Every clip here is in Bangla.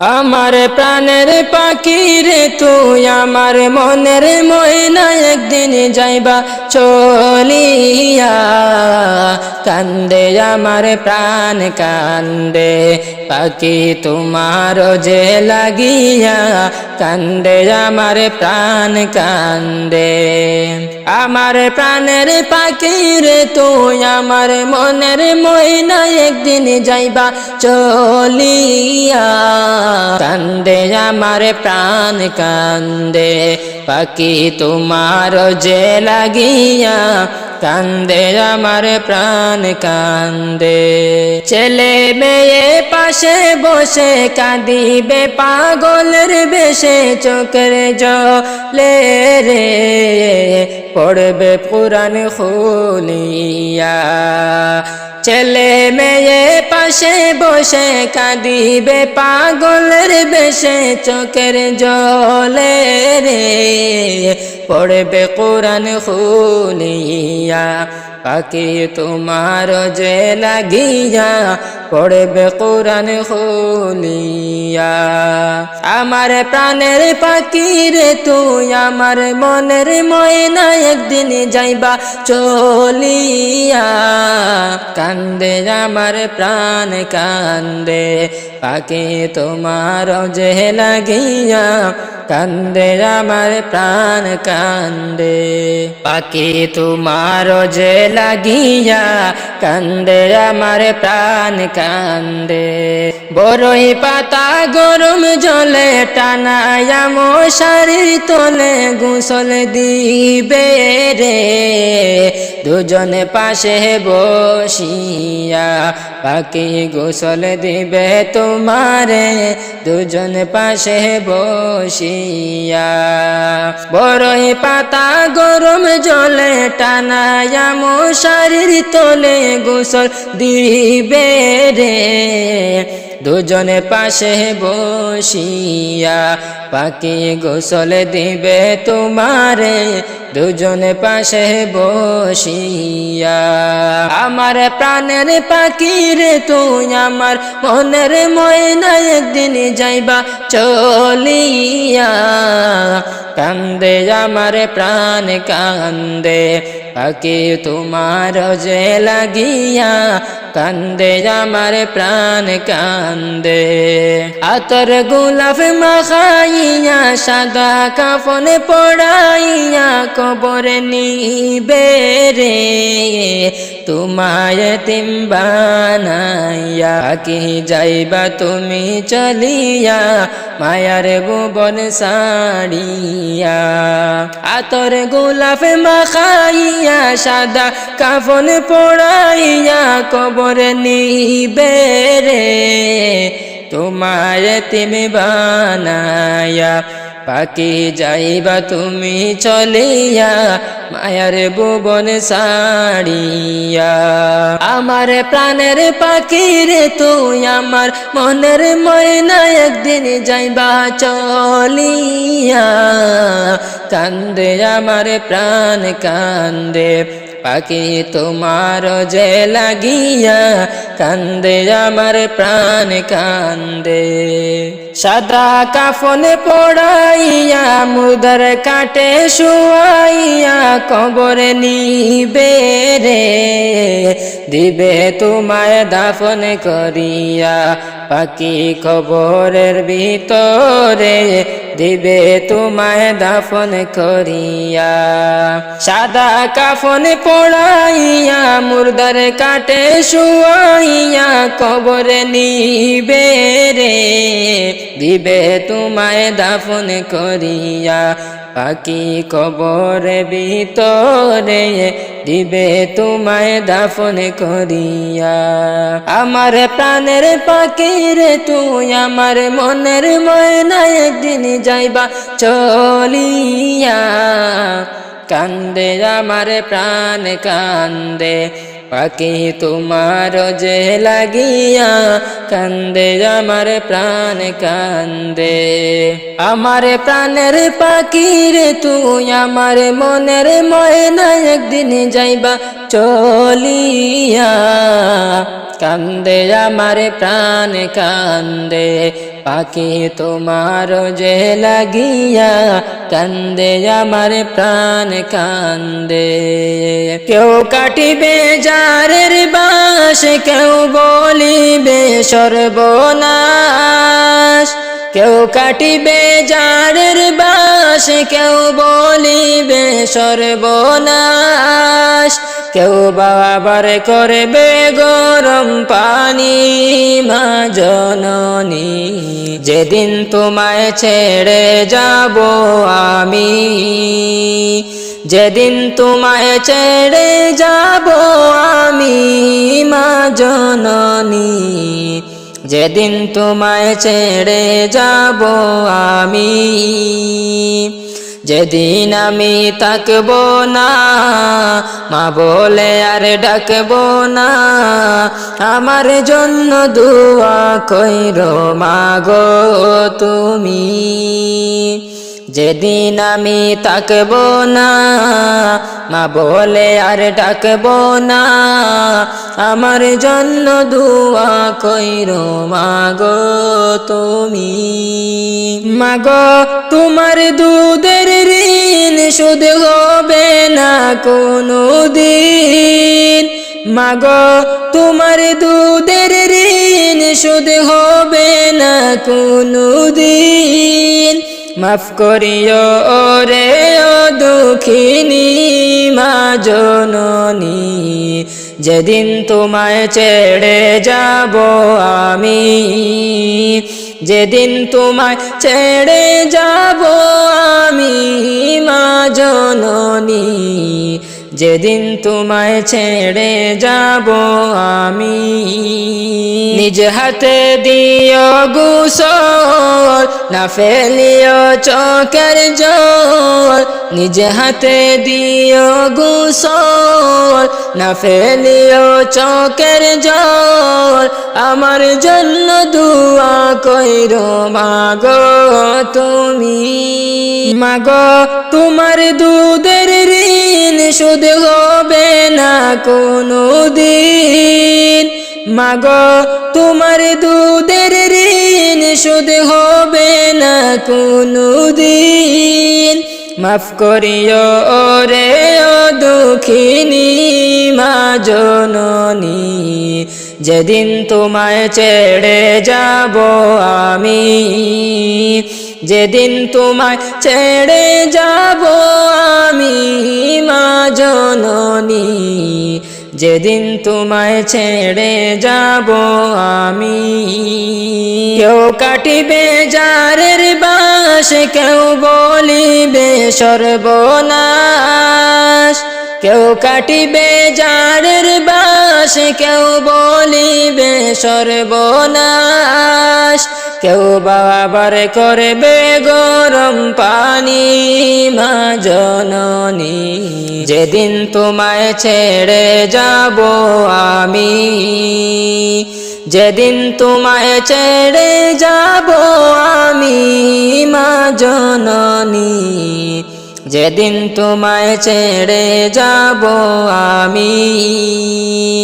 আমার প্রাণের পাখি রে, তুই আমার মনের ময়না একদিন যাইবা চলিয়া। কান্দে আমার প্রাণ, কান্দে পাখি তোমার যে লাগিয়া। কান্দে আমার প্রাণ, কান্দে। আমার প্রাণের পাখি রে তুই, আমার মনের ময়না একদিন যাইবা চলিয়া। কান্দে, আমার প্রাণ কান্দে, পাখি তোমার যে লাগিয়া। কান্দে, আমার প্রাণ কান্দে। ছেলে মেয়ে পাশে বসে কাঁদিবে পাগলের বেশে, চোখের জলে রে। পড়বে পুরাণ খুলিয়া। ছেলে মেয়ে পাশে বসে কাঁদিবে, পাগলের বেশে চোখের জলে রে। পড়বে কোরআন খুলিয়া। পাখি তোমার যে লাগিয়া পড়বে কোরআন খুলিয়া। আমার প্রাণের পাখি রে তুই আমার মনের ময়না একদিন যাইবা চলিয়া। কান্দে আমার প্রাণ, কান্দে পাখি তোমার যে লাগিয়া কান্দে, আমার প্রাণ কান্দে। পাখি তোমার যে লাগিয়া কান্দে, আমার প্রাণ কান্দে। বড়ই পাতা গরম জলে টানায়া মশারির তলে গুসল দিবে রে। দুজনে পাশে বসিয়া পাখি গোসল দিবে তোমারে দুজন পাশে বসিয়া। বড়ই পাতা গরম জলে টানায়া মশারির তলে গোসল দিবে রে। দুজনে পাশে বসিয়া পাখি গোসল দিবে তোমারে। দুজনে পাশে বসিয়া আমার প্রাণের পাখি রে, তুই আমার মনের ময়না একদিন যাইবা চলিয়া। কান্দে আমার প্রাণ, কান্দে পাখি তোমার যে লাগিয়া। কান্দে, আমার প্রাণ কান্দে। আতর গোলাপ মাখাইয়া, সাদা কাফন পড়াইয়া, কবর নিবে রে। তোমায় তিম বানাইয়া কি যাইবা তুমি চলিয়া, মায়ার ভুবন সাড়িয়া আতর গোলাপ মাখাইয়া, সাদা কাফন পড়াইয়া, কবর নিবে রে, তোমায় তিমি বানায়া। পাখি যাইবা তুমি চলিয়া, মায়ার ভুবন সাড়িয়া আমার প্রাণের পাখি রে, তুই আমার মনের ময়না একদিন যাইবা চলিয়া। কান্দে, আমার প্রাণ কান্দে। পাখি তোমার যে লাগিয়া কান্দে, আমার প্রাণ কান্দে। সাদা কাফনে পড়াইয়া, মুদর কাটে শুয়াইয়া, কবর নিবে রে। দিবে তোমায় দাফন করিয়া পাখি খবরের ভিতরে দিবে তোমায় দাফন করিয়া। সাদা কাফন পড়াইয়া মুর্দার কাটে শুয়াইয়া কবর নিবে রে, দিবে তোমায় দাফন করিয়া। পাখি কবর ভিতরে দিবে তোমায় দাফন করিয়া। আমার প্রাণের পাখি রে, তুই আমার মনের ময়না একদিন যাইবা চলিয়া। কান্দে, আমার প্রাণ কান্দে পাখি তোমার যে লাগিয়া কান্দে, আমার প্রাণ কান্দে। আমার প্রাণের পাখি রে, তুই আমার মনের ময়না একদিন যাইবা চলিয়া। কান্দে, আমার প্রাণ কান্দে। পাখি তোমার যে লাগিয়া কান্দে, আমার প্রাণ কান্দে। কেউ কাটিবে যারের বাস, কেউ বলিবে সর্বনাশ। কেউ কাটিবে যারের বাস, কেউ বলিবে সর্বনাশ। কেউ বাবার করবে গরম পানি, মা জননী, যেদিন তোমায় ছেড়ে যাব আমি। যেদিন তোমায় ছেড়ে যাব আমি, মা জননী যেদিন তোমায় ছেড়ে যাব আমি, যেদিন আমি তাকব না, মা বলে আর ডাকব না, আমার জন্য দুয়া কইর মাগো তুমি। যেদিন আমি তাকব না, মা বলে আর ডাকব না। আমার জন্য দুয়া কইর মাগো তুমি। মাগো তোমার দুধের ঋণ শুধ হবে না কোনো দিন মাগো তোমার দুধের ঋণ শুধ হবে না কোনো দিন মাফ করিও রে, ও দুঃখিনী মা জননী। যেদিন তোমায় ছেড়ে যাব আমি, যেদিন তোমায় ছেড়ে যাব আমি, মা জননী। যেদিন তোমায় ছেড়ে যাব আমি, নিজ হাতে দিও গুসল, না ফেলিও চকের জল, নিজ হাতে দিও গুসল, না ফেলিও চকের জল, আমার জন্য দুয়া কইর মাগো তুমি। মাগো, তোমার দুধের ঋণ শুধ হবে না কোনো দিন মাগো, তোমার দুধের ঋণ শুধ হবে না কোনো দিন মাফ করিও ও দুঃখিনী মা জননী, যেদিন তোমায় ছেড়ে যাব আমি। যেদিন তোমায় ছেড়ে যাব আমি, মা জননী, যেদিন তোমায় ছেড়ে যাব আমি। কেউ কাটিবে যারের বাস কেউ বলিবে সর্বনাশ। কেউ কাটিবে যারের বাস কেউ বলিবে সর্বনাশ। কেউ বাবার করবে গরম পানি, মা জননী। যেদিন তোমায় ছেড়ে যাব আমি, যেদিন তোমায় ছেড়ে যাব আমি, মা জননী। যেদিন তোমায় ছেড়ে যাব আমি,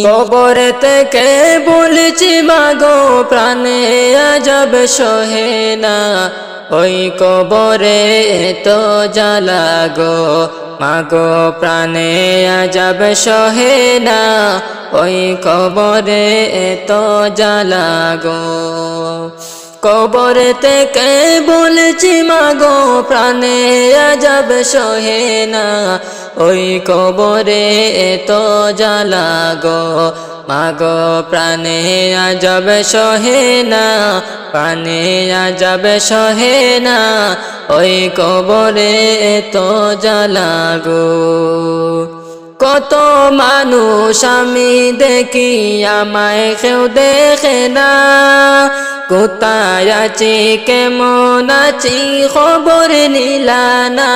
কবর থেকে বলছি, মাগো প্রাণে আজব সহে না। ওই কবরে তো জ্বালা গো, মাগো প্রাণে আজব সহে না। ওই কবরে তো জ্বালা গো। কবর থেকে বলছি, মাগো প্রাণে আজব সহে না। ওই কবরে তো জ্বালা গো। মাগো প্রাণে আজব সহে না, প্রাণে আজব সহে না। ওই কবরে তো জ্বালা গো। কত মানুষ আমি দেখি, আমায় কেউ দেখে না। কোথায় আছি, কেমন আছি? খবর নিলানা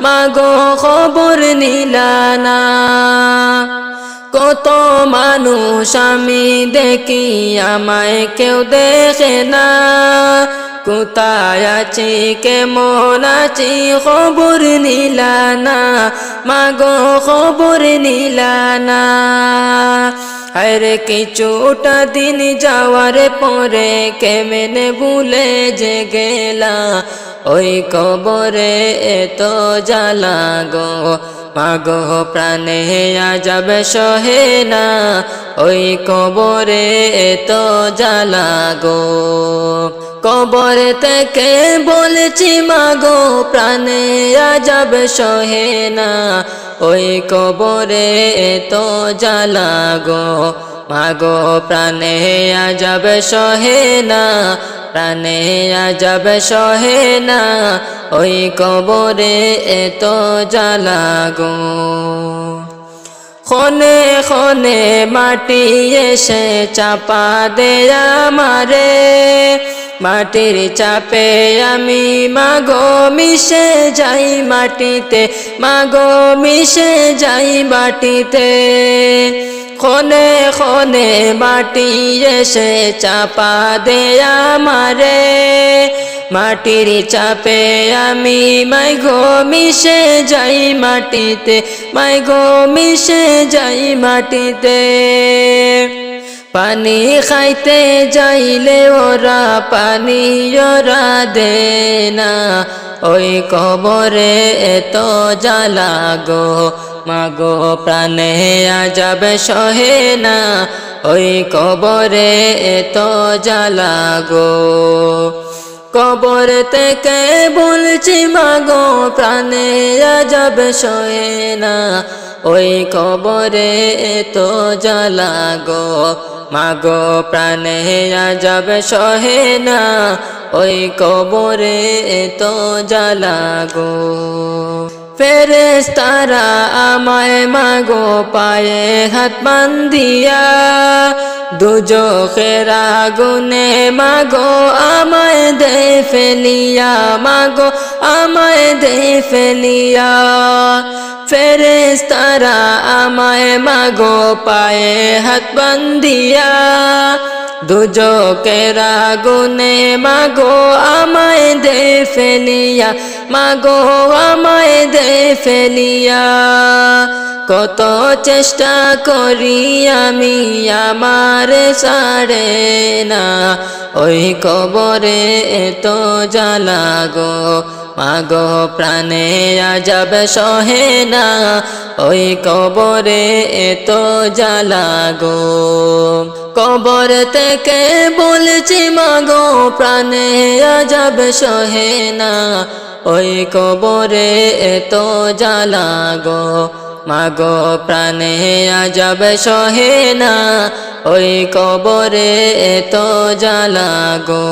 মাগো খবর নিলানা কত মানুষ আমি দেখি, আমায় কেউ দেখে না। কোথায় আছি, কেমন আছি? খবর নিলানা মাগো খবর নিলানা আরে কিছুটা দিন যাওয়ার পরে কেমনে ভুলে যে গেলা? ওই কবরে এত জ্বালা গো, মাগো প্রাণে যাবে সহে না। ওই কবরে এত জ্বালা গো। কবর থেকে বলছি, মাগো প্রাণে যাবে সহে না। ওই কবরে এত জ্বালা গো। মাগো প্রাণে যাবে সহে না, প্রাণে যাবে সহে না। ওই কবরে এত জ্বালা গো। খনে খনে মাটি এসে চাপা দেয়া মারে। মাটির চাপে আমি, মাগো, মিশে যাই মাটিতে, মাগো, মিশে যাই মাটিতে। খনে খনে মাটি এসে চাপা দেয়া মারে মাটির চাপে আমি মাই গো মিশে যাই মাটিতে মাই গো মিশে যাই মাটিতে। পানি খাইতে যাইলে ওরা পানি ওরা দে না ওই কবরে এত জ্বালা গো, মাগো প্রাণে যাবে সহে না ওই কবরে এত জ্বালা গো, কবর থেকে বলছি, মাগো প্রাণে যাবে সহে না ওই কবরে এত জ্বালা গো মাগো প্রাণে যাবে সহে না, ওই কবরে তো জ্বালা গো। ফেরেস তারা আমায় মাগো পায়ে হাত বান্ধিয়া দুজো খেরা গুনে মাগো দে ফেলিয়া মাগো আমায় দে ফেলিয়া। ফেরেস তারা আমায় মাগো পায়ে হাত বান্ধিয়া। দুজকের আগুনে মাগো আমায় দে ফেলিয়া মাগো আমায় দে ফেলিয়া কত চেষ্টা করি আমি আমার সারে না, ওই কবরে এত জ্বালা গো। মাগো প্রাণে যাবে সহে না, ওই কবরে এত জ্বালা গো। কবর থেকে বলছি, মাগো প্রাণে যাবে সহে না। ওই কবরে এত জ্বালা গো। মাগো প্রাণে যাবে সহে না। ওই কবরে এত জ্বালা গো।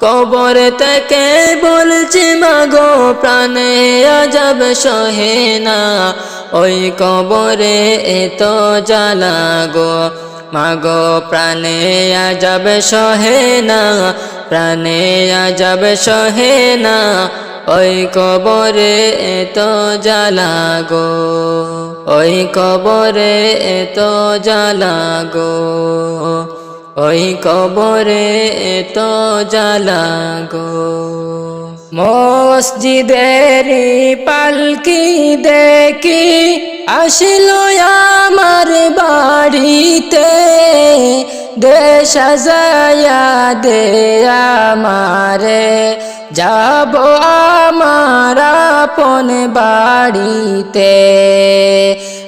কবর থেকে বলছি, মাগো প্রাণে যাব সহে না। ওই কবরে এত জ্বালা গো। মাগো, প্রাণে যাব সহে না, প্রাণে যাব সহে না, ওই কবরে এত জ্বালা গো, ওই কবরে এত জ্বালা গো, ওই কবরে এত জ্বালা গো। মসজিদের পালকি দেখি আসিল আমার বাড়িতে। দেশ সাজায়া দে আমারে। যাব আমার আপন বাড়িতে।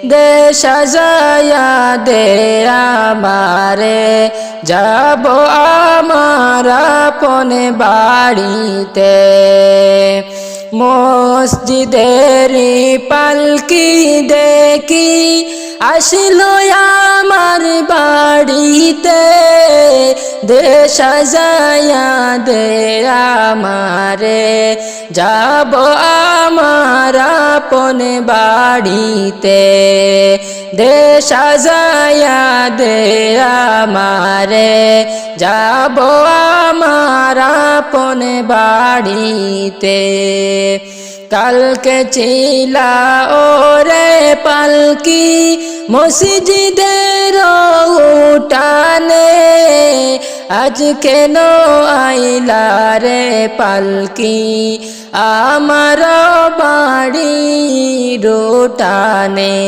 দেশ সাজায়া দে আমারে। যাব আমার আপন বাড়িতে। মসজিদের পালকি দেখি, আসলো আমার বাড়িতে। দেশ সাজায়া দে আমারে। যাব আমার আপন বাড়িতে। দেশ সাজায়া দে আমারে যাব আমার আপন বাড়িতে। কালকে চিলা ওরে পালকি মসজিদের উঠানে। আজ কেন আইলা রে পালকি? আমার বাড়ি রোটানে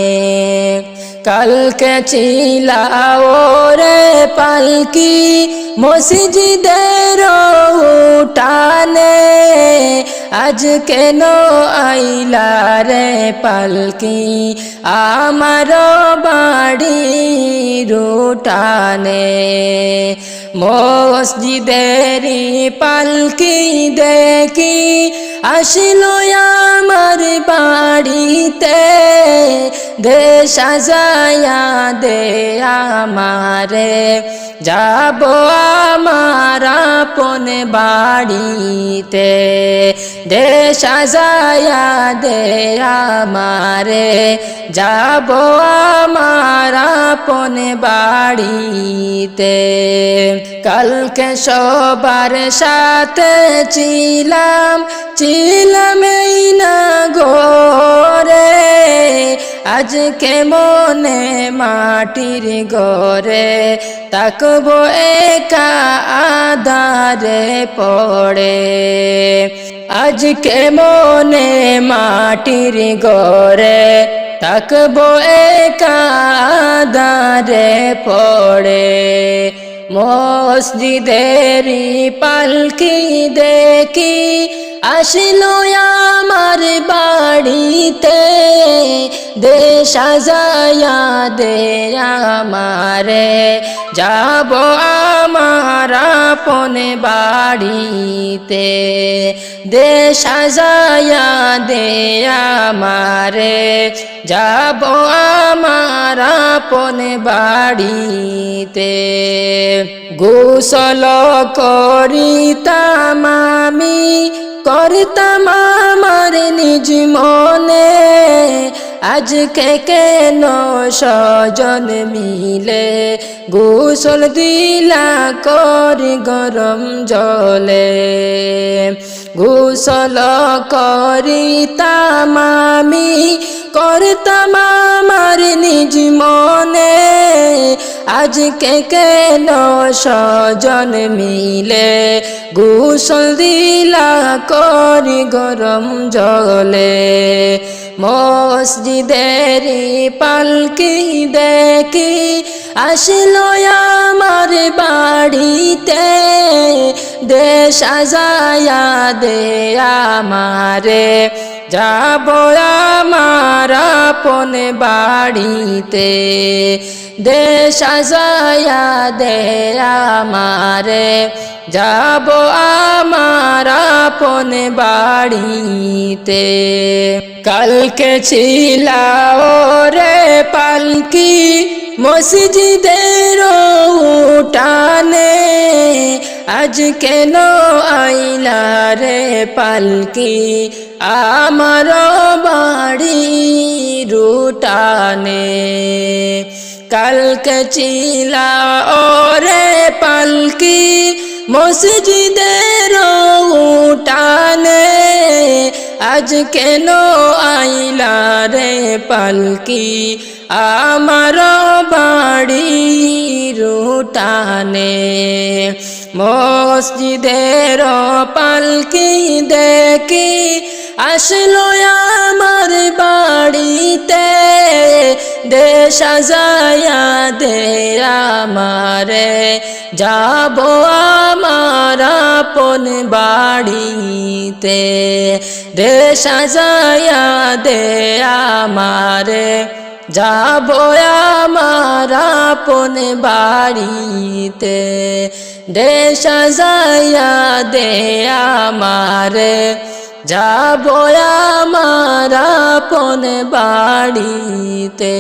কালকে চিলা ওরে পালকি, মসজিদের উঠানে। আজ কেন আইলা রে পালকি, আমার বাড়ি রুটানে মসজিদেরি পালকি দেখি, আসিল আমার বাড়িতে। দে সাজায়া দে আমারে। যাব আমার আপন বাড়িতে। দে সাজায়া দে আমারে। যাব আমার আপন বাড়িতে। কালকে সবার সাথে ছিলাম ছিলাম এই না গোরে আজকে মনে মাটির গরে তাকব একা আদারে পড়ে। আজকে মনে মাটির গরে তাকব একা আদারে পড়ে। মসজিদেরি পালকি দেখি আসিল আমার বাড়িতে। দে সাজায়া দে আমারে। যাব আমার আপন বাড়িতে। দে সাজায়া দে আমারে। যাব আমার আপন বাড়িতে। গোসল করিতাম আমি, করতাম আমার নিজ মনে। আজকে কেন সজন মিলে? গোসল দিলা করি গরম জলে। গোসল করিতাম আমি নিজ মনে। আজকে কেন সজন মিলে? গোসল দিলা করি গরম জলে। মসজিদের পালকি দেখি, আসলো আমার বাড়িতে। দে সাজায়া দে আমারে। যাব আমার আপন বাড়িতে। দে সাজায়া দে আমারে। যাব আমার আপন বাড়িতে। কালকে ছিলা রে পালকি, মসজিদের উঠানে আজ কেন আইলা রে পালকি? আমার বাড়ি রুটানে। কালকে চিলা ওরে পালকি মসজিদের উঠানে। আজ কেন আইলা রে পালকি? আমার বাড়ি রুটানে। মসজিদের পালকি দেখি আসলো আমার বাড়িতে। দে সাজায়া দে আমারে। যাব আমার আপন বাড়িতে। দে সাজায়া দে আমারে। যাব আমার আপন বাড়িতে। দে সাজায়া দে আমারে। যাব আমার আপন বাড়িতে।